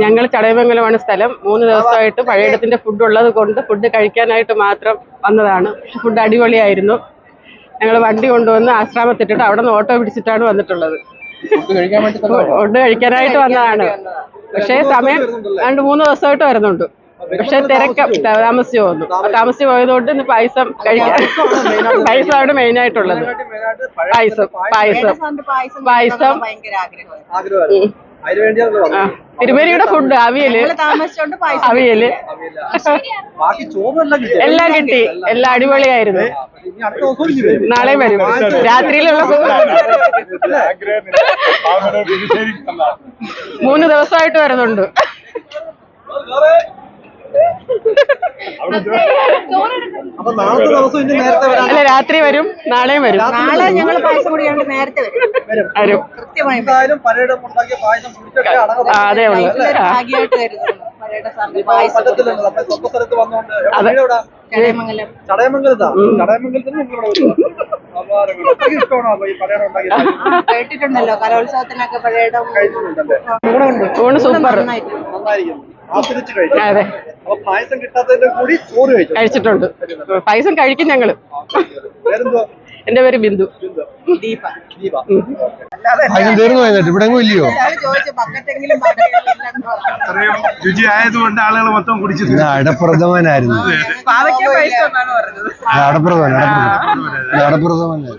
ഞങ്ങൾ ചടയമംഗലമാണ് സ്ഥലം. മൂന്ന് ദിവസമായിട്ട് പഴയടത്തിന്റെ ഫുഡ് ഉള്ളത് കൊണ്ട് ഫുഡ് കഴിക്കാനായിട്ട് മാത്രം വന്നതാണ്. ഫുഡ് അടിപൊളിയായിരുന്നു. ഞങ്ങൾ വണ്ടി കൊണ്ടുവന്ന് ആശ്രമത്തിട്ടിട്ട് അവിടെ നിന്ന് ഓട്ടോ പിടിച്ചിട്ടാണ് വന്നിട്ടുള്ളത്. ഫുഡ് കഴിക്കാനായിട്ട് വന്നതാണ്. പക്ഷേ സമയം രണ്ട് മൂന്ന് ദിവസമായിട്ട് വരുന്നുണ്ട്. പക്ഷെ തിരക്ക താമസിച്ചു പോകുന്നു താമസിച്ചു പോയതുകൊണ്ട് ഇന്ന് പായസം കഴിക്കാൻ പായസമാണ് മെയിൻ ആയിട്ടുള്ളത്. പായസം പായസം പായസം തിരുമേനിയുടെ ഫുഡ് അവിയൽ. ഞങ്ങൾ താമസിച്ചോണ്ട് പായസം അവിയൽ. ബാക്കി ചോറെല്ലാം കിട്ടി. എല്ലാം കിട്ടി. എല്ലാം അടിപൊളിയായിരുന്നു. നാളെ വരും. രാത്രിയിലുള്ള മൂന്ന് ദിവസമായിട്ട് വരുന്നുണ്ട്. അല്ല രാത്രി വരും. നാളെയും വരും. നാളെ ഞങ്ങൾ പായസം കൂടി നേരത്തെ വരും. വരും. കൃത്യമായി അതേ ഉള്ളൂ. ചടയമംഗലം. ചടയമംഗലത്താ? ചടയമംഗലത്തിന്? കേട്ടിട്ടുണ്ടല്ലോ. കലോത്സവത്തിനൊക്കെ പഴയ ഊണ് സൂപ്പർ. നന്നായിരിക്കും ആസ്വദിച്ച് കഴിച്ചു. അതെ. അപ്പൊ പായസം കിട്ടാത്തതിന്റെ കൂടി ചോറ് കഴിച്ചു. കഴിച്ചിട്ടുണ്ട്. പായസം കഴിക്കും ഞങ്ങൾ. വേറെന്തോ എന്റെ പേര് ബിന്ദു. ദീപ. ദീപ. അതിന് തീർന്നു ഇവിടെ എങ്ങും ഇല്ലയോ? എല്ലാവരും ചോദിച്ചു ബക്കറ്റെങ്കിലും ബക്കറ്റെങ്കിലും അത്രയും രുചി ആയതുകൊണ്ട് ആളുകൾ മൊത്തം കുടിച്ചു ഇത് അടപ്രഥമനായിരുന്നു. പാവയ്ക്ക പായസം എന്നാണ് പറഞ്ഞത്. അടപ്രഥമൻ. അടപ്രഥമൻ. അടപ്രഥമനായിരുന്നു.